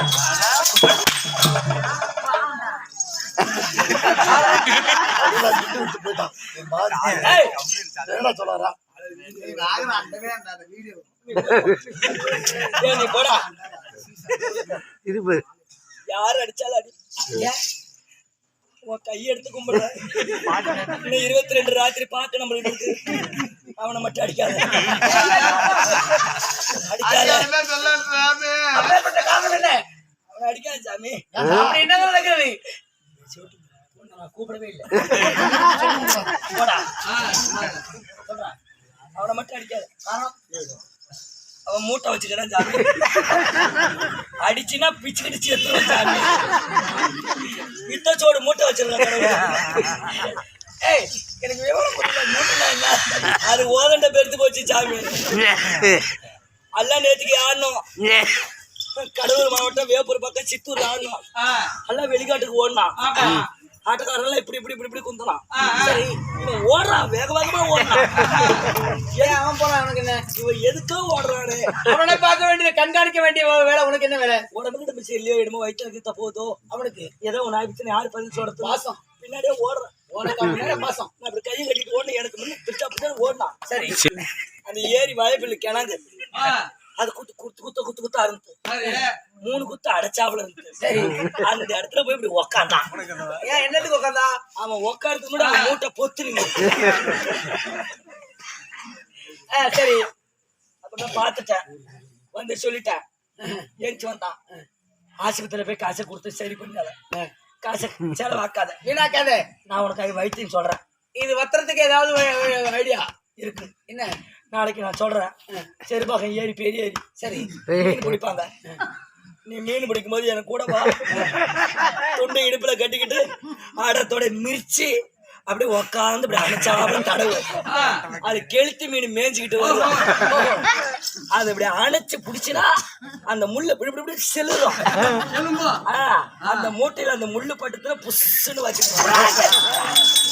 போயிட்டான் அடிச்சாலும் அடி. உன் கையை எடுத்து கும்பிடுற. இன்னும் இருபத்தி ரெண்டு ராத்திரி பார்க்க நம்மளுக்கு அவனை மட்டும் அடிக்காத அடிக்காத அப்பேற்பட்ட காரணம் என்ன அவனை அடிக்காத சாமி அப்படி என்ன நடக்கிறது? கூப்பிடவே இல்லை. அவனை மட்டும் அடிக்காத. அவன் மூட்டை வச்சுக்கிறான் சாமி அடிச்சுன்னா பிச்சு கிடிச்சு எடுத்துருவான் சாமி பித்தச்சோடு மூட்டை வச்சிருக்கான் ஏய் எனக்கு விவரம் புரியல. மூட்டைனா என்ன? அது ஓதண்ட பெருத்து போச்சு சாமி எல்லாம் நேத்துக்கு ஆடணும் கடலூர் மாவட்டம் வேப்பூர் பக்கம் சித்தூர் ஆடணும் எல்லாம் வெளிக்காட்டுக்கு ஓடினான் ஆட்டக்காரெல்லாம் இப்படி இப்படி இப்படி இப்படி குந்தலாம் சரி இவன் ஓடுறான் வேக வேகமா ஓடுறான் ஏன் அவன் போறான் அவனுக்கு என்ன? இவன் எதுக்கோ ஓடுறானே? அவனை பார்க்க வேண்டியது கண்காணிக்க வேண்டிய வேலை உனக்கு என்ன வேலை? உடம்புக்கு நம்ம இல்லையோ என்னமோ வயிற்றுல தப்போதோ அவனுக்கு? ஏதோ ஒன்று ஆயிடுச்சுன்னு யார் பதில் சொல்றது? பாசம். பின்னாடியே ஓடுறான் உனக்கு மேல பாசம்? நான் அப்படி கையை கட்டிட்டு ஓடணும் எனக்கு முன்ன பிடிச்சா பிடிச்சா ஓடினான் சரி. அந்த ஏரி வாய்ப்பில் கிணங்கு. அது குத்து குத்து குத்த குத்து குத்த அறுந்து மூணு குத்து அடைச்சாப்புல இருந்து. சரி. அந்த இடத்துல போய் இப்படி உக்காந்தான் ஏன் என்னத்துக்கு உட்காந்தா அவன் உக்காரத்துக்கு முன்னாடி அவன் மூட்டை பொத்துருங்க சரி. அப்புறம் பார்த்துட்டேன். வந்து சொல்லிட்டேன். ஏஞ்சி வந்தான். ஆஸ்பத்திரியில போய் காசை கொடுத்து சரி பண்ணாத காசை செலவாக்காத. வீணாக்காத. நான் உனக்கு வைத்தியம் சொல்றேன். இது வத்துறதுக்கு ஏதாவது ஐடியா? இருக்கு. என்ன? நாளைக்கு நான் சொல்றேன். செருப்பாகம் ஏரி பெரிய ஏரி சரி. மீன் பிடிப்பாங்க. நீ மீன் பிடிக்கும் போது எனக்கு கூட வா. துண்டு இடுப்புல கட்டிக்கிட்டு ஆடத்தோட மிரிச்சு அப்படியே உக்காந்து இப்படி அணைச்சாலும் தடவு. அது கெளுத்தி மீன் மேய்ஞ்சிக்கிட்டு வரும் அது இப்படி அணைச்சு பிடிச்சினா அந்த முள்ளு இப்படி இப்படி இப்படி செல்லுறோம் ஆ, அந்த மூட்டையில அந்த முள்ளு பட்டுத்துல புஷ்ஷுன்னு வச்சுக்கணும்.